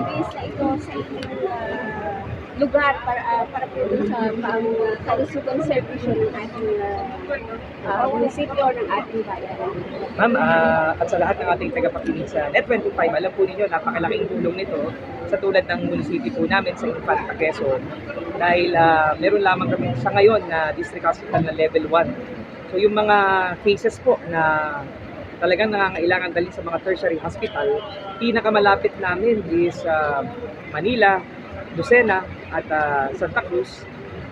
i-base na ito sa inyong ah, lugar para ah, para po sa pang uh, kalusugan servisyo ng ating uh, uh, munisipyo ng ating bayan. Ma'am, ah, at sa lahat ng ating tagapakinig sa Net25, alam po ninyo, napakalaking tulong nito sa tulad ng munisipyo po namin sa Infanta Quezon dahil ah, meron lamang kami sa ngayon na district hospital na level 1. So yung mga cases po na talagang nangangailangan dalhin sa mga tertiary hospital, pinakamalapit namin is ah, Manila, Lucena at ah, Santa Cruz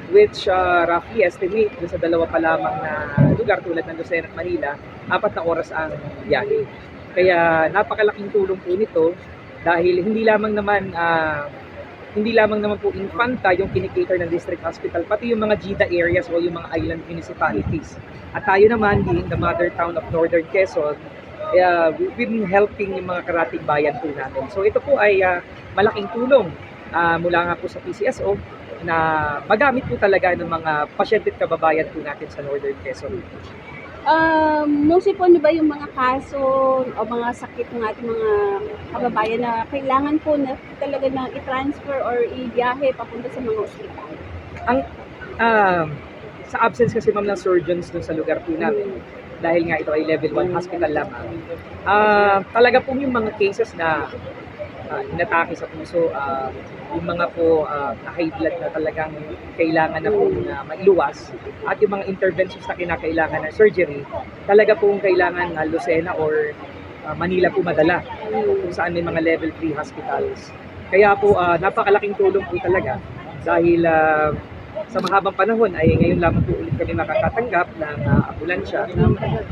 which uh, roughly estimate sa dalawa pa lamang na lugar tulad ng Lucena at Manila, apat na oras ang biyahe. Kaya napakalaking tulong po nito dahil hindi lamang naman ah, hindi lamang naman po Infanta yung kinikater ng district hospital, pati yung mga GIDA areas o yung mga island municipalities. At tayo naman, being the mother town of Northern Quezon, uh, we've been helping yung mga karating bayan po natin. So ito po ay ah, malaking tulong ah, mula nga po sa PCSO na magamit po talaga ng mga pasyente kababayan po natin sa Northern Quezon. Um, po ano ba yung mga kaso o mga sakit ng ating mga kababayan na kailangan po na talaga na i-transfer or i-biyahe papunta sa mga ospital? Ang ah, sa absence kasi ma'am ng surgeons dun sa lugar po namin, dahil nga ito ay level 1 hospital lamang, ah talaga po yung mga cases na uh, inatake sa puso, ah, yung mga po ah, na high blood na talagang kailangan na po na mailuwas, at yung mga interventions na kinakailangan ng surgery, talaga po kailangan na Lucena or ah, Manila po madala kung saan may mga level 3 hospitals. Kaya po ah, napakalaking tulong po talaga dahil ah, sa mahabang panahon ay ngayon lamang po ulit kami makakatanggap ng uh, ambulansya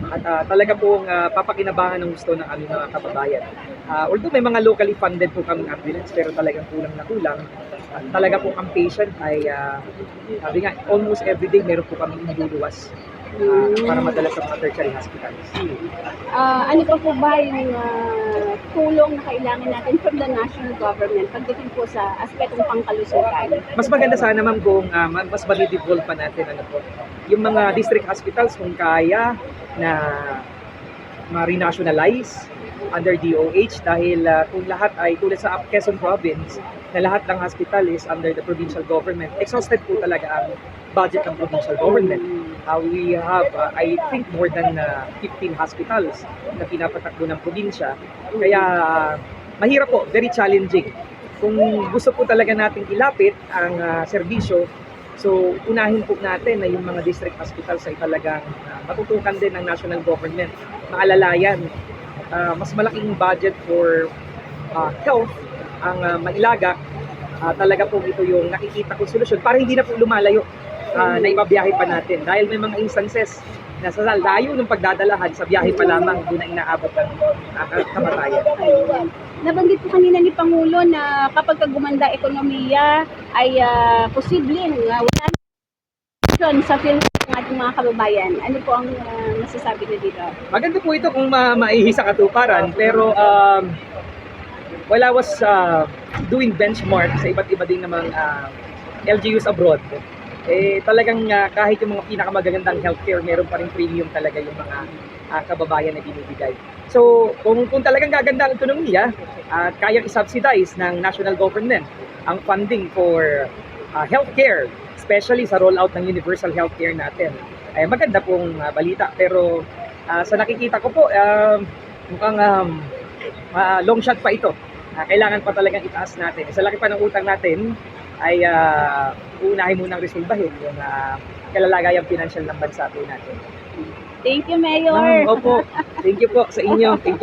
at ah, talaga pong ah, papakinabangan ng gusto ng aming mga kababayan. Ah, although may mga locally funded po kaming ambulance pero talagang kulang na kulang. At talaga po ang patient ay ah, sabi nga almost every day meron po kami iniluluwas ah, para madala sa mga tertiary hospitals. Ah, ano pa po ba yung ah, tulong na kailangan natin from the national government pagdating po sa aspetong pangkalusugan? Mas maganda sana ma'am kung ma- mas madidevolve pa natin ano po. Yung mga district hospitals kung kaya na ma-renationalize under DOH dahil ah, kung lahat ay tulad sa Quezon Province na lahat ng hospital is under the provincial government. Exhausted po talaga ang budget ng provincial government. Uh, we have, uh, I think, more than uh, 15 hospitals na pinapatakbo ng probinsya. Kaya uh, mahirap po, very challenging. Kung gusto po talaga nating ilapit ang uh, serbisyo, so unahin po natin na yung mga district hospitals ay talagang uh, matutukan din ng national government. Maalalayan, uh, mas malaking budget for uh, health ang uh, mailagak. Uh, talaga po ito yung nakikita kong solusyon para hindi na po lumalayo uh, na ipabiyahe pa natin. Dahil may mga instances na sa layo ng pagdadalahan sa biyahe pa lamang doon na inaabot ang uh, kamatayan. Ayun. Nabanggit po kanina ni Pangulo na kapag ka gumanda ekonomiya ay ah, posibleng uh, wala sa film ng ating mga kababayan. Ano po ang ah, masasabi na dito? Maganda po ito kung ma maihi sa katuparan, pero um, while I was uh, doing benchmark sa iba't iba din namang uh, LGUs abroad, eh talagang uh, kahit yung mga pinakamagagandang healthcare, meron pa rin premium talaga yung mga uh, kababayan na binibigay. So, kung, kung talagang gaganda ang ekonomiya at kayang i-subsidize ng national government ang funding for uh, healthcare, especially sa rollout ng universal healthcare natin, ay maganda pong uh, balita. Pero uh, sa nakikita ko po, um, mukhang um, uh, long shot pa ito. Uh, kailangan pa talagang itaas natin. Sa laki pa ng utang natin, ay uh, unahin munang resolbahin yung uh, kalalagayang financial ng bansa po natin. Thank you, Mayor. Ma'am, opo. Thank you po sa inyo. Thank you.